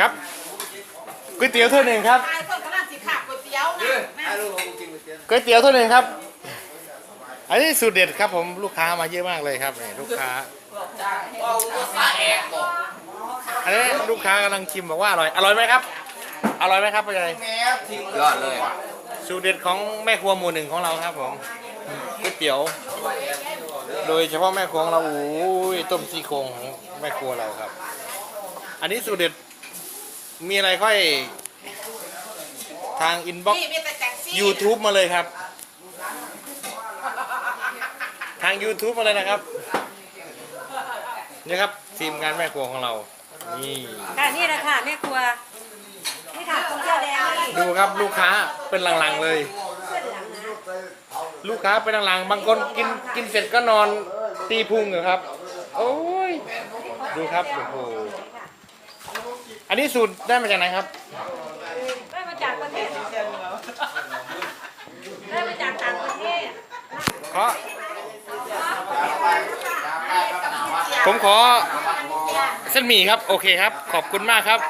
ครับก๋วยเตี๋ยวถ้วยหนึ่งครับตายต้นกำลังสิขาก๋วยเตี๋ยวนะแม่ก๋วยเตี๋ยวถ้วยหนึ่งครับ อันนี้สูตรเด็ดครับผมลูกค้ามาเยอะมากเลยครับนี่ลูกค้าอันนี้ลูกค้ากำลังชิมบอกว่าอร่อยอร่อยไหมครับ อร่อยไหมครับพ่อใหญ่ยอดเลยสูตรเด็ดของแม่ครัวหมู่หนึ่งของเราครับผมก๋วยเตี๋ยว โดยเฉพาะแม่ครัวของเราโอ้ยต้มซี่โครงของแม่ครัวเราครับ อันนี้สูตรเด็ดมีอะไรค่อยทางอินบ็อกนี่มีแต่แจ็คซี่ YouTube มาเลยครับ ทาง YouTube มาเลยนะครับนี่ครับทีมงานแม่ครัวของเรา นี่ ค่ะนี่แหละค่ะแม่ครัวนี่ค่ะคุณเสื้อแดงนี่ดูครับลูกค้าเป็นหลังๆเลยลูกค้าเป็นหลังๆบางคนกินกินเสร็จก็นอนตีพุงอยู่ครับ โอ้ย ดูครับโอ้โห อันนี้สูตรได้มาจากไหนครับ ได้มาจากประเทศได้มาจากต่างประเทศเพราะผมขอเส้นหมี่ครับ โอเคครับ ขอบคุณมากครับ